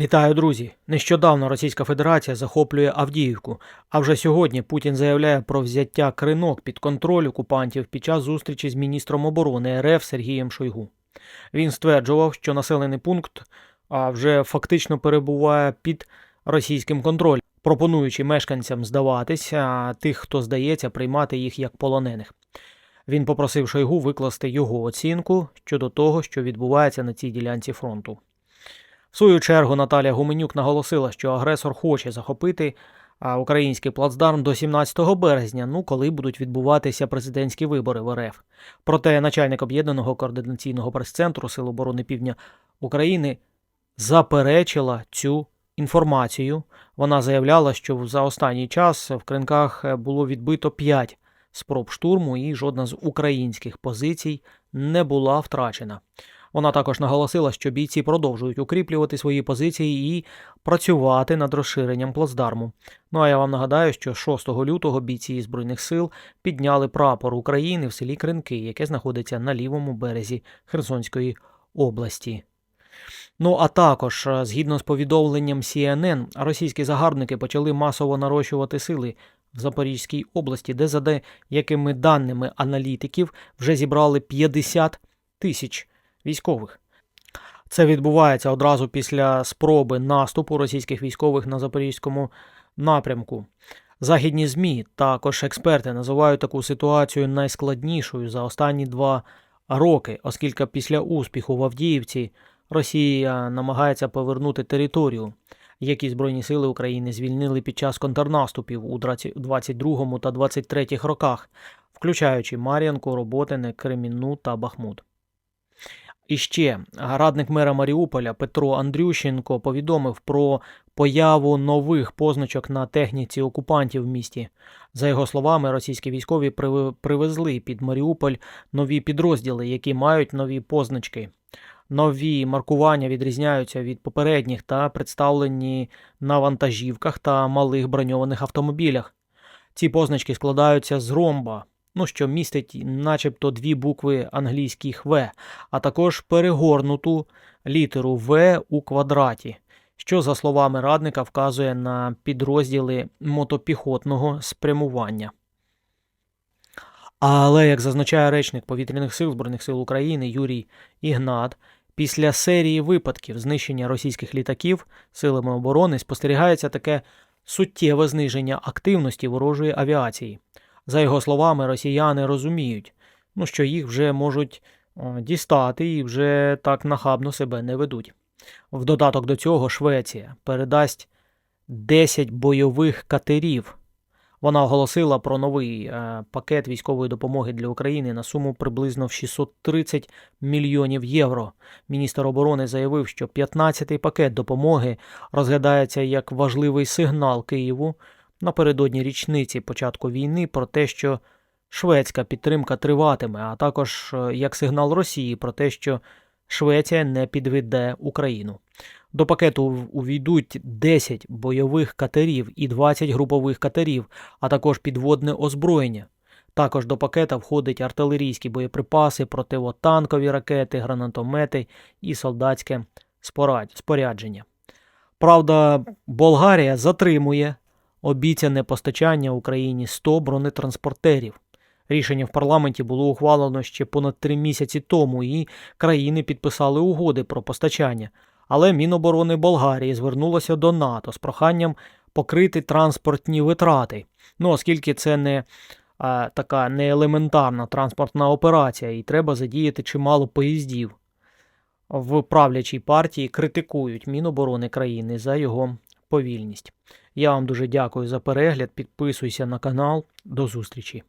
Вітаю, друзі! Нещодавно Російська Федерація захоплює Авдіївку, а вже сьогодні Путін заявляє про взяття кринок під контроль окупантів під час зустрічі з міністром оборони РФ Сергієм Шойгу. Він стверджував, що населений пункт а, вже фактично перебуває під російським контролем, пропонуючи мешканцям здаватись, а тих, хто здається, приймати їх як полонених. Він попросив Шойгу викласти його оцінку щодо того, що відбувається на цій ділянці фронту. Свою чергу Наталія Гуменюк наголосила, що агресор хоче захопити український плацдарм до 17 березня, ну коли будуть відбуватися президентські вибори в РФ. Проте начальник об'єднаного координаційного прес-центру Сил оборони Півдня України заперечила цю інформацію. Вона заявляла, що за останній час в кринках було відбито 5 спроб штурму, і жодна з українських позицій не була втрачена. Вона також наголосила, що бійці продовжують укріплювати свої позиції і працювати над розширенням плацдарму. Ну а я вам нагадаю, що 6 лютого бійці Збройних сил підняли прапор України в селі Кринки, яке знаходиться на лівому березі Херсонської області. Ну а також, е, згідно з повідомленням CNN, російські загарбники почали масово нарощувати сили в Запорізькій області, де за деякими даними аналітиків вже зібрали 50 тисяч військових. Це відбувається одразу після спроби наступу російських військових на запорізькому напрямку. Західні ЗМІ, також експерти називають таку ситуацію найскладнішою за останні два роки, оскільки після успіху в Авдіївці Росія намагається повернути територію, які Збройні сили України звільнили під час контрнаступів у 22 та 23 роках, включаючи Мар'янку, Роботине, Кремінну та Бахмут. І ще радник мера Маріуполя Петро Андрющенко повідомив про появу нових позначок на техніці окупантів в місті. За його словами, російські військові привезли під Маріуполь нові підрозділи, які мають нові позначки. Нові маркування відрізняються від попередніх та представлені на вантажівках та малих броньованих автомобілях. Ці позначки складаються з ромба, ну що містить начебто дві букви англійських В, а також перегорнуту літеру В у квадраті, що, за словами радника, вказує на підрозділи мотопіхотного спрямування. Але, як зазначає речник повітряних сил Збройних сил України Юрій Ігнат, після серії випадків знищення російських літаків силами оборони спостерігається таке суттєве зниження активності ворожої авіації. За його словами, росіяни розуміють, ну, що їх вже можуть о, дістати і вже так нахабно себе не ведуть. В додаток до цього Швеція передасть 10 бойових катерів. Вона оголосила про новий е, пакет військової допомоги для України на суму приблизно в 630 мільйонів євро. Міністр оборони заявив, що 15-й пакет допомоги розглядається як важливий сигнал Києву напередодні річниці початку війни про те, що шведська підтримка триватиме, а також е, як сигнал Росії про те, що Швеція не підведе Україну. До пакету увійдуть 10 бойових катерів і 20 групових катерів, а також підводне озброєння. Також до пакета входять артилерійські боєприпаси, противотанкові ракети, гранатомети і солдатське спорядження. Правда, Болгарія затримує обіцяне постачання Україні 100 бронетранспортерів. Рішення в парламенті було ухвалено ще понад три місяці тому, і країни підписали угоди про постачання. Але Міноборони Болгарії звернулося до НАТО з проханням покрити транспортні витрати. Ну, оскільки це не а, така неелементарна транспортна операція, і треба задіяти чимало поїздів. В правлячій партії критикують Міноборони країни за його повільність. Я вам дуже дякую за перегляд. Підписуйся на канал. До зустрічі!